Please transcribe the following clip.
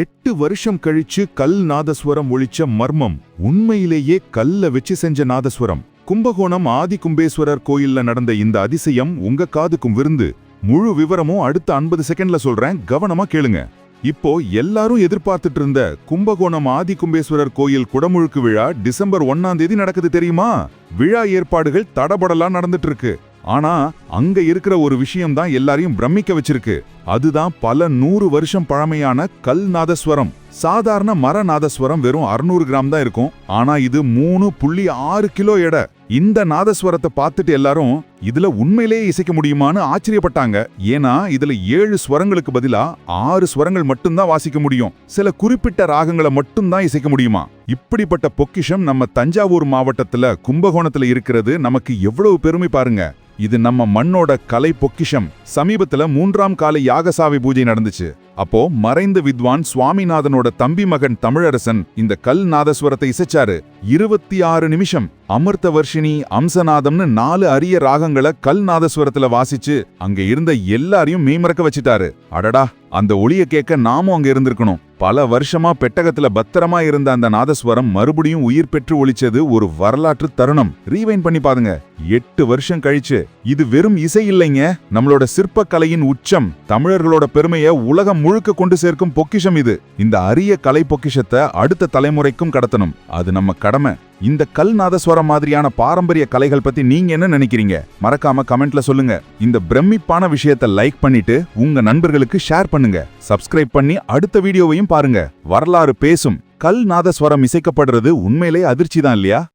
எட்டு வருஷம் கழிச்சு கல் நாதஸ்வரம் ஒழிச்ச மர்மம் உண்மையிலேயே கல்ல வச்சு செஞ்ச நாதஸ்வரம். கும்பகோணம் ஆதி கும்பேஸ்வரர் கோயில்ல நடந்த இந்த அதிசயம் உங்க காதுக்கும் விருந்து. முழு விவரமும் அடுத்த 50 செகண்ட்ல சொல்றேன் கவனமா கேளுங்க. இப்போ எல்லாரும் எதிர்பார்த்துட்டு இருந்த கும்பகோணம் ஆதி கும்பேஸ்வரர் கோயில் குடமுழுக்கு விழா டிசம்பர் ஒன்னாம் தேதி நடக்குது தெரியுமா? விழா ஏற்பாடுகள் தடபடலா நடந்துட்டு இருக்கு. ஆனா அங்க இருக்கிற ஒரு விஷயம் தான் எல்லாரையும் பிரமிக்க வச்சிருக்கு. அதுதான் பல நூறு வருஷம் பழமையான கல் நாதஸ்வரம். சாதாரண மர நாதஸ்வரம் வெறும் 600 கிராம் தான் இருக்கும். ஆனா இது மூணு புள்ளி ஆறு கிலோ எடை. இந்த நாதஸ்வரத்தை பார்த்துட்டு எல்லாரும் இதுல உண்மையிலேயே இசைக்க முடியுமான்னு ஆச்சரியப்பட்டாங்க. ஏன்னா இதுல ஏழு ஸ்வரங்களுக்கு பதிலா ஆறு ஸ்வரங்கள் மட்டும்தான் வாசிக்க முடியும். சில குறிப்பிட்ட ராகங்களை மட்டும்தான் இசைக்க முடியுமா? இப்படிப்பட்ட பொக்கிஷம் நம்ம தஞ்சாவூர் மாவட்டத்துல கும்பகோணத்துல இருக்கிறது நமக்கு எவ்வளவு பெருமை பாருங்க. இது நம்ம மண்ணோட கலை பொக்கிஷம். சமீபத்துல மூன்றாம் கால யாகசாவி பூஜை நடந்துச்சு. அப்போ மறைந்த வித்வான் சுவாமிநாதனோட தம்பி மகன் தமிழரசன் இந்த கல் நாதஸ்வரத்தை இசைச்சாரு. இருபத்தி ஆறு நிமிஷம். அமிர்த வர்ஷினி அம்சநாதம்னு நாலு அரிய ராகங்களை கல் நாதஸ்வரத்துல வாசிச்சு அங்க இருந்த எல்லாரையும் மெய்மறக்க வச்சிட்டாரு. அடடா அந்த ஒளிய கேட்க நாமும் அங்க இருந்திருக்கணும். பல வருஷமா பெட்டகத்துல பத்திரமா இருந்த அந்த நாதஸ்வரம் மறுபடியும் உயிர் பெற்று ஒழிச்சது ஒரு வரலாற்று தருணம். ரீவைன் பண்ணி பாருங்க. எட்டு வருஷம் கழிச்சு. இது வெறும் இசை இல்லைங்க. நம்மளோட சிற்பக்கலையின் உச்சம் தமிழர்களோட பெருமையை உலகம் முழுக்க கொண்டு சேர்க்கும் பொக்கிஷம் இது. இந்த அரிய கலை பொக்கிஷத்தை அடுத்த தலைமுறைக்கும் கடத்தணும். அது நம்ம கடமை. இந்த கல் நாதஸ்வரம் மாதிரியான பாரம்பரிய கலைகள் பத்தி நீங்க என்ன நினைக்கிறீங்க? மறக்காம கமெண்ட்ல சொல்லுங்க. இந்த பிரமிப்பான விஷயத்தை லைக் பண்ணிட்டு உங்க நண்பர்களுக்கு ஷேர் பண்ணுங்க. சப்ஸ்கிரைப் பண்ணி அடுத்த வீடியோவையும் பாருங்க. வரலாறு பேசும். கல் நாதஸ்வரம் இசைக்கப்படுறது உண்மையிலே அதிர்ச்சி தான் இல்லையா?